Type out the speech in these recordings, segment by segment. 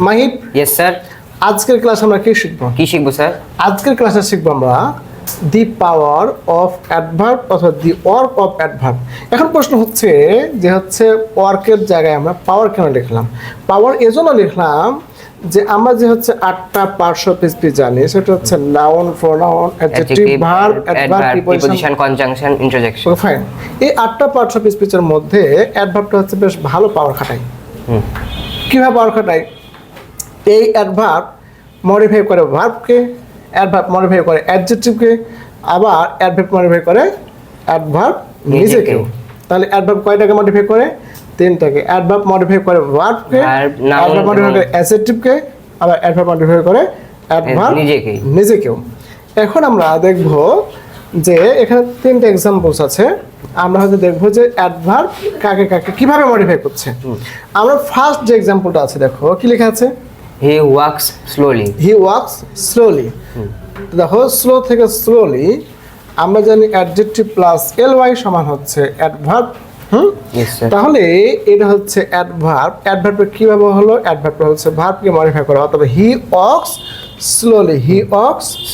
Mahib yes sir আজকের class আমরা কি শিখব? কি শিখব স্যার আজকের ক্লাসে শিখব আমরা দি পাওয়ার অফ অ্যাডভার্ব অথবা দি ওয়ার্ক অফ অ্যাডভার্ব এখন প্রশ্ন হচ্ছে যে হচ্ছে ওয়ার্কের জায়গায় আমরা পাওয়ার কেন লিখলাম? পাওয়ার এজন্য লিখলাম যে আমরা যে হচ্ছে আটটা পার্শ্ব পিসপি জানি সেটা হচ্ছে noun pronoun adjective verb adverb preposition conjunction interjection fine এই আটটা পার্টস অফ স্পিচের মধ্যে অ্যাডভার্বটা হচ্ছে বেশ ভালো পাওয়ার খাটায়। হুম। কীভাবে পাওয়ার খাটায়? এই অ্যাডভার্ব মডিফাই করে ভার্বকে অ্যাডভার্ব মডিফাই করে অ্যাডজেক্টিভকে আবার অ্যাডভার্ব মডিফাই করে অ্যাডভার্ব নিজেকেও। তাহলে অ্যাডভার্ব কয়টাকে মডিফাই করে? তিনটাকে। অ্যাডভার্ব মডিফাই করে ভার্বকে অ্যাডভার্ব মডিফাই করে অ্যাডজেক্টিভকে আবার অ্যাডভার্ব মডিফাই করে অ্যাডভার্ব নিজেকেই। নিজেকেও। এখন আমরা দেখব যে এখানে তিনটে এক্সাম্পলস আছে। আমরা হয়তো দেখব যে অ্যাডভার্ব কাকে কাকে কীভাবে মডিফাই করছে। আমরা ফার্স্ট যে এক্সাম্পলটা আছে দেখো কি লেখা আছে? He works slowly he works slowly দেখো স্লো থেকে স্লোলি আমরা জানি অ্যাডজেক্টিভ প্লাস এল ওয়াই সমান হচ্ছে অ্যাডভার্ব হুম? তাহলে এটা হচ্ছে অ্যাডভার্ব অ্যাডভার্বটা কীভাবে হলো? অ্যাডভার্বটা হচ্ছে ভার্বকে মডিফাই করা। অথবা he works slowly he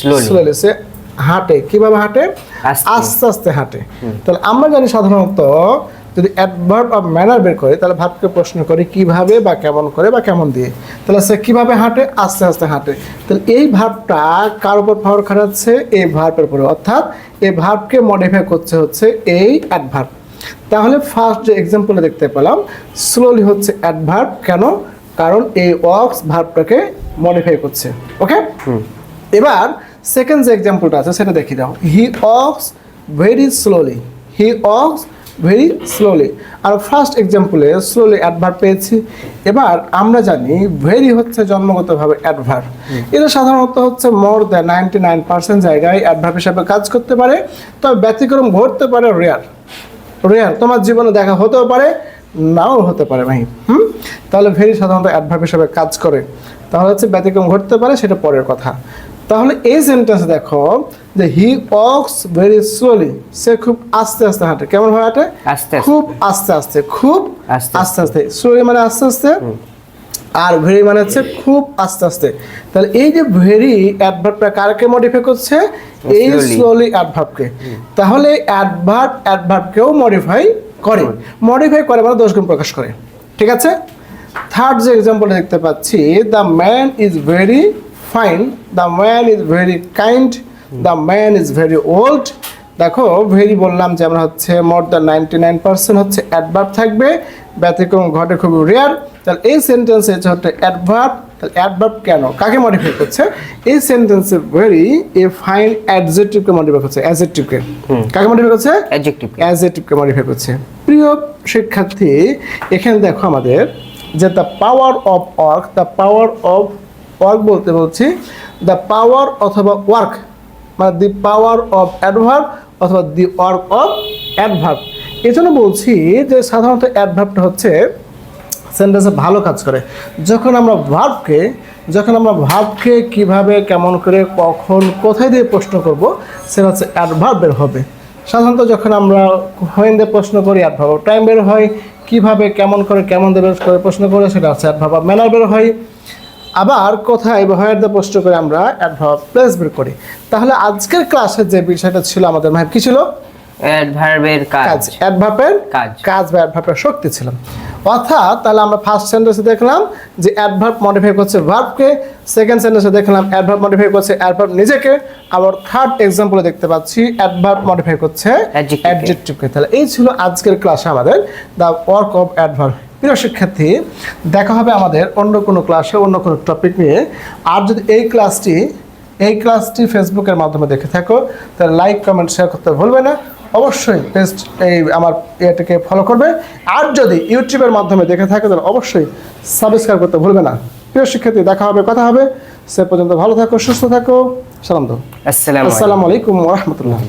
Slowly. Slowly সে হাঁটে। কীভাবে হাঁটে। আস্তে। আস্তে হাঁটে। তাহলে আমরা জানি সাধারণত যদি অ্যাডভার্ব অফ ম্যানার বের করে তাহলে ভাবকে প্রশ্ন করে কীভাবে বা কেমন করে বা কেমন দিয়ে। তাহলে সে কীভাবে হাঁটে? আস্তে আস্তে হাঁটে। তাহলে এই ভাবটা কার উপর পাওয়ার খাটাচ্ছে? এই ভার্বের উপরে। অর্থাৎ এই ভার্বকে মডিফাই করছে হচ্ছে এই অ্যাডভার্ব তাহলে ফার্স্ট যে এক্সাম্পলে দেখতে পেলাম স্লোলি হচ্ছে অ্যাডভার্ব কেন? কারণ এই ওয়ার্কস ভার্বটাকে মডিফাই করছে। ওকে এবার সেকেন্ড যে এক্সাম্পলটা আছে সেটা দেখিয়ে দাও he works very slowly he works very slowly R first এক্সাম্পলে স্লোলি অ্যাডভার্ব পেয়েছি। এবার আমরা জানি ভেরি হচ্ছে জন্মগতভাবে অ্যাডভার্ব এটা সাধারণত হচ্ছে more than ninety nine percent জায়গায় অ্যাডভার্ব হিসাবে কাজ করতে পারে তবে ব্যতিক্রম ঘটতে পারে রেয়ার রেয়ার তোমার জীবনে দেখা হতেও পারে নাও হতে পারে ভাই। হুম? তাহলে ভেরি সাধারণত অ্যাডভার্ব হিসাবে কাজ করে। তাহলে হচ্ছে ব্যতিক্রম ঘটতে পারে সেটা পরের কথা। তাহলে এই সেন্টেন্স দেখো যে হি ওয়াক্স ভেরি স্লোলি সে খুব আস্তে আস্তে হাঁটে। কেমন ভাবে হাঁটে। খুব আস্তে আস্তে খুব আস্তে আস্তে। স্লোলি মানে আস্তে আস্তে? আর ভেরি মানে হচ্ছে খুব আস্তে আস্তে। তাহলে এই যে ভেরি অ্যাডভার্বটা কারকে মডিফাই করছে? এই. স্লোলি অ্যাডভার্বকে তাহলে অ্যাডভার্ব অ্যাডভার্বকেও মডিফাই করে। মডিফাই করে মানে দোষ গুণ প্রকাশ করে। ঠিক আছে? থার্ড যে এক্সাম্পল দেখতে পাচ্ছি the man is very fine the man is very kind the man is very old দেখো ভেরি বললাম যে আমরা হচ্ছে more than ninety nine percent হচ্ছে অ্যাডভার্ব থাকবে। ব্যতিক্রম ঘটে খুবই রেয়ার তাহলে এই সেন্টেন্সে হচ্ছে অ্যাডভার্ব তাহলে অ্যাডভার্ব কেন? কাকে মডিফাই করছে? এই সেন্টেন্সে ভেরি এ ফাইন অ্যাডজেক্টিভকে মডিফাই করছে। অ্যাডজেক্টিভকে কাকে মডিফাই করছে? অ্যাডজেক্টিভ অ্যাডজেক্টিভকে মডিফাই করছে। প্রিয় শিক্ষার্থী এখানে দেখো আমাদের যে the power of work the power of work বলতে বলছি। দ্য পাওয়ার অথবা ওয়ার্ক মানে দি পাওয়ার অফ অ্যাডভার্ব অথবা দি ওয়ার্ক অফ অ্যাডভার্ব এই জন্য বলছি যে সাধারণত অ্যাডভার্বটা হচ্ছে সেন্টেন্সে ভালো কাজ করে। যখন আমরা ভার্বকে যখন আমরা ভার্বকে কীভাবে, কেমন করে, কখন, কোথায় দিয়ে প্রশ্ন করব, সেটা হচ্ছে অ্যাডভার্ব বের হবে। সাধারণত যখন আমরা হোয়েন দিয়ে প্রশ্ন করি অ্যাডভার্ব টাইম বের হয়। কীভাবে, কেমন করে, কেমন দিয়ে করে প্রশ্ন করে সেটা হচ্ছে অ্যাডভার্ব ম্যানার বের হয়। আবার কোথায় বা হোয়ার দিয়ে প্রশ্ন করে আমরা অ্যাডভার্ব প্লেস বের করি। তাহলে আজকের ক্লাসের যে বিষয়টা ছিল আমাদের ভাই কি ছিল? অ্যাডভার্বের কাজ। অ্যাডভার্বের কাজ। কাজ বা অ্যাডভার্বের শক্তি ছিল। অর্থাৎ তাহলে আমরা ফার্স্ট সেন্টেন্সে দেখলাম যে অ্যাডভার্ব মডিফাই করছে ভার্বকে সেকেন্ড সেন্টেন্সে দেখলাম অ্যাডভার্ব মডিফাই করছে অ্যাডভার্ব নিজেকে আবার থার্ড এক্সাম্পলে দেখতে পাচ্ছি অ্যাডভার্ব মডিফাই করছে। অ্যাডজেক্টিভকে তাহলে এই ছিল আজকের ক্লাসে আমাদের দ্য ওয়ার্ক অফ অ্যাডভার্ব প্রিয় শিক্ষার্থী দেখা হবে আমাদের অন্য কোনো ক্লাসে অন্য কোনো টপিক নিয়ে। আর যদি এই ক্লাসটি এই ক্লাসটি ফেসবুকের মাধ্যমে দেখে থাকো তাহলে লাইক কমেন্ট শেয়ার করতে ভুলবে না। অবশ্যই পেস্ট এই আমার ইয়েটাকে ফলো করবে। আর যদি ইউটিউবের মাধ্যমে দেখে থাকে তাহলে অবশ্যই সাবস্ক্রাইব করতে ভুলবে না। প্রিয় শিক্ষার্থী দেখা হবে কথা হবে। সে পর্যন্ত ভালো থাকো সুস্থ থাকো। সালাম আসসালামু আলাইকুম। রহমতুল্লাহ।